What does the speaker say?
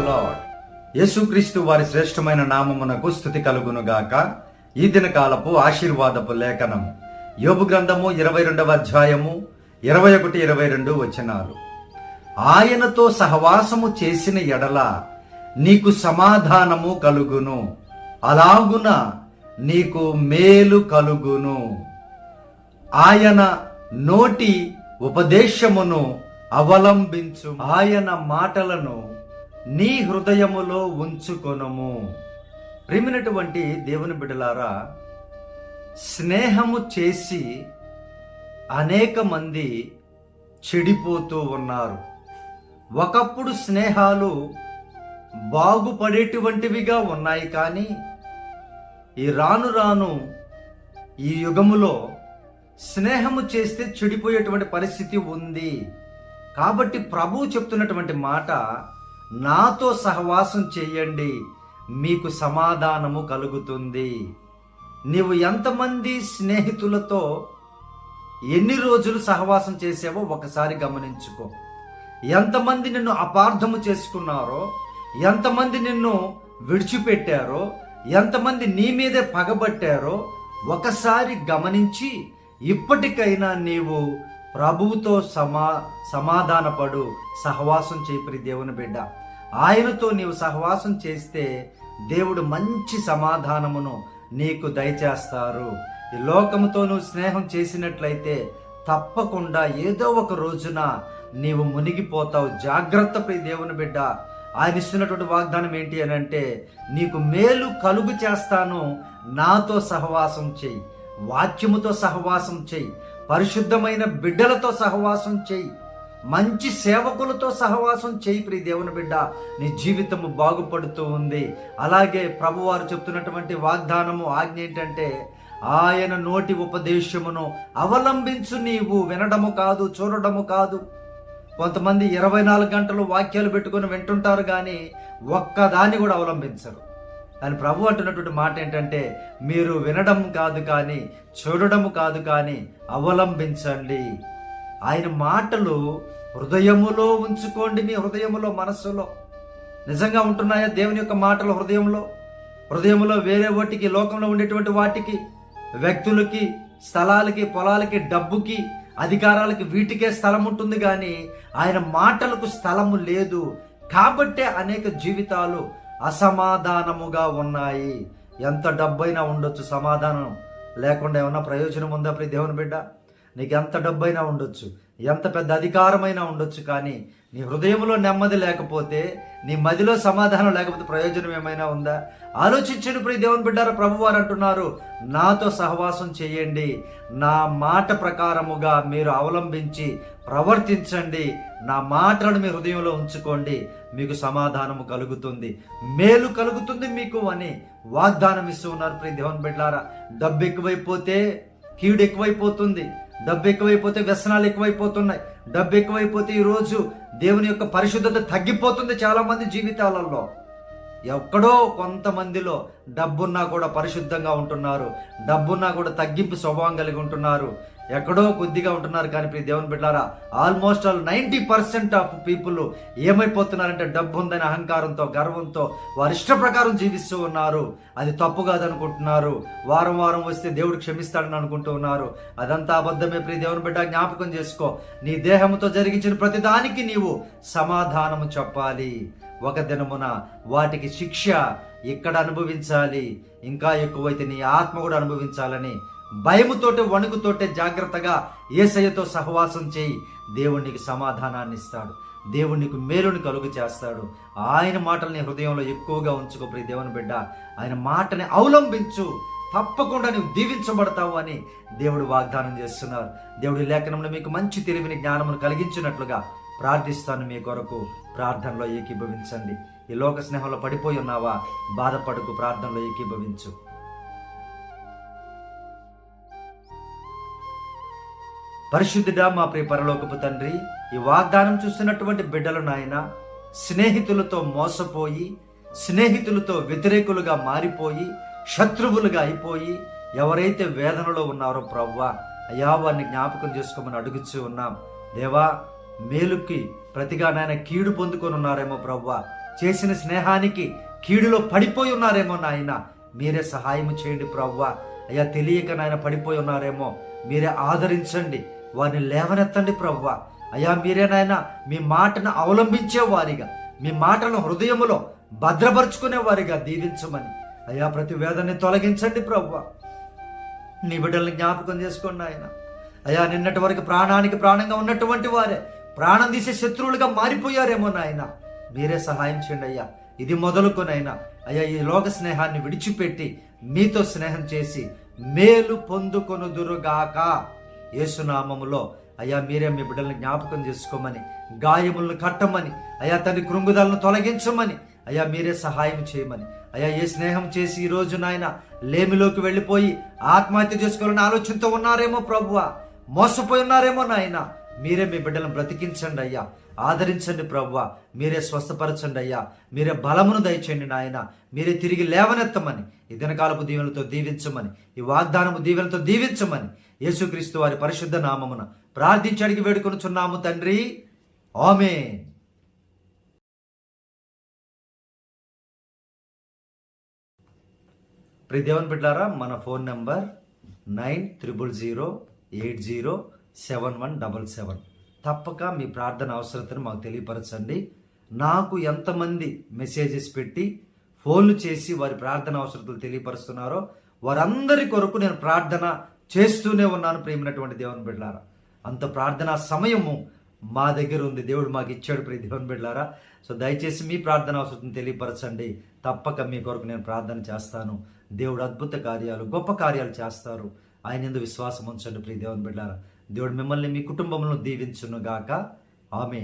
Lord యేసుక్రీస్తు వారి శ్రేష్టమైన నామమునకు స్థుతి కలుగును గాక ఈ దిన కాలపు ఆశీర్వాదపు లేఖనం యోబు గ్రంథము ఇరవై రెండవ అధ్యాయము ఇరవై ఒకటి ఇరవై రెండు వచనాలు. ఆయనతో సహవాసము చేసిన ఎడల నీకు సమాధానము కలుగును. అలాగున నీకు మేలు కలుగును. ఆయన నోటి ఉపదేశమును అవలంబించు ఆయన మాటలను నీ హృదయములో ఉంచుకొనము. ప్రేమినటువంటి దేవుని బిడ్డలారా స్నేహము చేసి అనేక మంది చెడిపోతూ ఉన్నారు. ఒకప్పుడు స్నేహాలు బాగుపడేటువంటివిగా ఉన్నాయి కానీ ఈ రాను రాను ఈ యుగములో స్నేహము చేస్తే చెడిపోయేటువంటి పరిస్థితి ఉంది. కాబట్టి ప్రభు చెప్తున్నటువంటి మాట నాతో సహవాసం చేయండి మీకు సమాధానము కలుగుతుంది. నీవు ఎంతమంది స్నేహితులతో ఎన్ని రోజులు సహవాసం చేసావో ఒకసారి గమనించుకో. ఎంతమంది నిన్ను అపార్థము చేసుకున్నారో ఎంతమంది నిన్ను విడిచిపెట్టారో ఎంతమంది నీ మీదే పగబట్టారో ఒకసారి గమనించి ఇప్పటికైనా నీవు ప్రభువుతో సమా సమాధానపడు సహవాసం చేపరి దేవుని బిడ్డ. ఆయనతో నీవు సహవాసం చేస్తే దేవుడు మంచి సమాధానమును నీకు దయచేస్తారు. ఈ లోకముతో నువ్వు స్నేహం చేసినట్లయితే తప్పకుండా ఏదో ఒక రోజున నీవు మునిగిపోతావు. జాగ్రత్త ప్రియ దేవుని బిడ్డ ఆయన ఇస్తున్నటువంటి వాగ్దానం ఏంటి అని అంటే నీకు మేలు కలుగు చేస్తాను నాతో సహవాసం చెయ్యి వాక్యముతో సహవాసం చెయ్యి పరిశుద్ధమైన బిడ్డలతో సహవాసం చెయ్యి మంచి సేవకులతో సహవాసం చేయి ప్రియ దేవుని బిడ్డ. నీ జీవితము బాగుపడుతూ ఉంది. అలాగే ప్రభువారు చెప్తున్నటువంటి వాగ్దానము ఆజ్ఞ ఏంటంటే ఆయన నోటి ఉపదేశమును అవలంబించు నీవు. వినడము కాదు చూడడము కాదు. కొంతమంది ఇరవై నాలుగు గంటలు వాక్యాలు పెట్టుకొని వింటుంటారు కానీ ఒక్కదాన్ని కూడా అవలంబించరు. కానీ ప్రభు అంటున్నటువంటి మాట ఏంటంటే మీరు వినడం కాదు కానీ చూడడం కాదు కానీ అవలంబించండి. ఆయన మాటలు హృదయములో ఉంచుకోండి మీ హృదయములో మనస్సులో. నిజంగా ఉంటున్నాయా దేవుని యొక్క మాటలు హృదయంలో? హృదయంలో వేరే వాటికి లోకంలో ఉండేటువంటి వాటికి వ్యక్తులకి స్థలాలకి పొలాలకి డబ్బుకి అధికారాలకి వీటికే స్థలం ఉంటుంది కానీ ఆయన మాటలకు స్థలము లేదు. కాబట్టే అనేక జీవితాలు అసమాధానముగా ఉన్నాయి. ఎంత డబ్బైనా ఉండొచ్చు సమాధానం లేకుండా ఏమన్నా ప్రయోజనం ఉందా ప్రియ దేవుని బిడ్డ? నీకు ఎంత డబ్బైనా ఉండొచ్చు ఎంత పెద్ద అధికారమైనా ఉండొచ్చు కానీ నీ హృదయంలో నెమ్మది లేకపోతే నీ మదిలో సమాధానం లేకపోతే ప్రయోజనం ఏమైనా ఉందా? ఆలోచించండి ప్రియ దేవుని బిడ్డారా ప్రభువారు అంటున్నారు నాతో సహవాసం చేయండి నా మాట ప్రకారముగా మీరు అవలంబించి ప్రవర్తించండి నా మాటలను మీ హృదయంలో ఉంచుకోండి మీకు సమాధానము కలుగుతుంది మేలు కలుగుతుంది మీకు అని వాగ్దానం ఇస్తూ ఉన్నారు ప్రియ దేవుని బిడ్డారా. డబ్బు ఎక్కువైపోతే కీడు ఎక్కువైపోతుంది డబ్బు ఎక్కువైపోతే వ్యసనాలు ఎక్కువైపోతున్నాయి. డబ్బు ఎక్కువైపోతే ఈరోజు దేవుని యొక్క పరిశుద్ధత తగ్గిపోతుంది చాలామంది జీవితాలలో. ఎక్కడో కొంతమందిలో డబ్బున్నా కూడా పరిశుద్ధంగా ఉంటున్నారు. డబ్బున్నా కూడా తగ్గింపు స్వభావం కలిగి ఉంటున్నారు. ఎక్కడో కొద్దిగా ఉంటున్నారు కానీ ప్రియ దేవుని బిడ్డారా almost all ninety percent of people ఏమైపోతున్నారంటే డబ్బు ఉందని అహంకారంతో గర్వంతో వారి ఇష్ట ప్రకారం జీవిస్తూ ఉన్నారు. అది తప్పు కాదనుకుంటున్నారు. వారం వారం వస్తే దేవుడు క్షమిస్తాడని అనుకుంటూ ఉన్నారు. అదంతా అబద్ధమే ప్రియ దేవుని బిడ్డ జ్ఞాపకం చేసుకో. నీ దేహంతో జరిగించిన ప్రతిదానికి నీవు సమాధానము చెప్పాలి. ఒక దినమున వాటికి శిక్ష ఇక్కడ అనుభవించాలి? ఇంకా ఎక్కువైతే నీ ఆత్మ కూడా అనుభవించాలని భయముతోటే వణుకుతోటే జాగ్రత్తగా ఏసయ్యతో సహవాసం చేయి. దేవునికి సమాధానాన్ని ఇస్తాడు. దేవుడు నీకు మేలుని కలుగు చేస్తాడు. ఆయన మాటల్ని హృదయంలో ఎక్కువగా ఉంచుకో ప్రియ దేవుని బిడ్డ. ఆయన మాటని అవలంబించు. తప్పకుండా నువ్వు దీవించబడతావు అని దేవుడు వాగ్దానం చేస్తున్నారు. దేవుడి లేఖనంలో మీకు మంచి తెలివిని జ్ఞానమును కలిగించినట్లుగా ప్రార్థిస్తాను మీ కొరకు. ప్రార్థనలో ఏకీభవించండి. ఈ లోక స్నేహంలో పడిపోయి ఉన్నావా? బాధపడుకు ప్రార్థనలో ఏకీభవించు. పరిశుద్ధుడా మా ప్రియ పరలోకపు తండ్రి ఈ వాగ్దానం చూస్తున్నటువంటి బిడ్డలు నాయన స్నేహితులతో మోసపోయి స్నేహితులతో వ్యతిరేకులుగా మారిపోయి శత్రువులుగా అయిపోయి ఎవరైతే వేదనలో ఉన్నారో ప్రవ్వా అయ్యా వారిని జ్ఞాపకం చేసుకోమని అడుగుచూ ఉన్నాం. దేవా మేలుకి ప్రతిగా నాయన కీడు పొందుకొని ఉన్నారేమో ప్రవ్వా చేసిన స్నేహానికి కీడులో పడిపోయి ఉన్నారేమో నాయన మీరే సహాయం చేయండి ప్రవ్వా. అయ్యా తెలియక నాయన పడిపోయి ఉన్నారేమో మీరే ఆదరించండి. వారిని లేవనెత్తండి ప్రవ్వా. అయ్యా మీరేనాయన మీ మాటను అవలంబించేవారిగా మీ మాటను హృదయములో భద్రపరుచుకునే వారిగా దీవించమని. అయ్యా ప్రతి వేదాన్ని తొలగించండి ప్రవ్వా. నీ బిడ్డల్ని జ్ఞాపకం చేసుకోండి ఆయన అయ్యా నిన్నటి వరకు ప్రాణానికి ప్రాణంగా ఉన్నటువంటి వారే ప్రాణం తీసే శత్రువులుగా మారిపోయారేమో నాయన. మీరే సహాయం చేయండి అయ్యా. ఇది మొదలుకొనైనా అయ్యా ఈ లోక స్నేహాన్ని విడిచిపెట్టి మీతో స్నేహం చేసి మేలు పొందుకొనుదురుగాక. యేసునామములో అయ్యా మీరే మీ బిడ్డల్ని జ్ఞాపకం చేసుకోమని గాయములను కట్టమని అయ్యా తన కృంగుదలను తొలగించమని అయ్యా మీరే సహాయం చేయమని అయ్యా ఏ స్నేహం చేసి ఈ రోజు నాయన లేమిలోకి వెళ్ళిపోయి ఆత్మహత్య చేసుకోవాలని ఆలోచనతో ఉన్నారేమో ప్రభువా? మోసపోయి ఉన్నారేమో నాయన? మీరే మీ బిడ్డలను బ్రతికించండి అయ్యా. ఆదరించండి ప్రవ్వ. మీరే స్వస్థపరచండి అయ్యా. మీరే బలమును దయచేయండి నాయన. మీరే తిరిగి లేవనెత్తమని ఈ దినకాలపు దీవెనలతో దీవించమని ఈ వాగ్దానము దీవెనలతో దీవించమని యేసుక్రీస్తు వారి పరిశుద్ధ నామమున ప్రార్థించడికి వేడుకొనుచున్నాము తండ్రి. ఆమె ప్రిదేవన్ బిడ్డారా మన phone number nine triple zero eight zero seven one double seven. తప్పక మీ ప్రార్థన అవసరతను మాకు తెలియపరచండి. నాకు ఎంతమంది మెసేజెస్ పెట్టి ఫోన్లు చేసి వారి ప్రార్థన అవసరతలు తెలియపరుస్తున్నారో వారందరి కొరకు నేను ప్రార్థన చేస్తూనే ఉన్నాను ప్రేమినటువంటి దేవుని బిడ్డారా అంత ప్రార్థన సమయము మా దగ్గర ఉంది. దేవుడు మాకు ఇచ్చాడు ప్రియ దేవుని బిడ్డారా సో దయచేసి మీ ప్రార్థన అవసరం తెలియపరచండి. తప్పక మీ కొరకు నేను ప్రార్థన చేస్తాను. దేవుడు అద్భుత కార్యాలు గొప్ప కార్యాలు చేస్తారు. ఆయన ఎందుకు విశ్వాసం ఉంచండి ప్రియ దేవుని బిడ్డారా దేవుడు మిమ్మల్ని మీ కుటుంబంలో దీవించును గాక ఆమె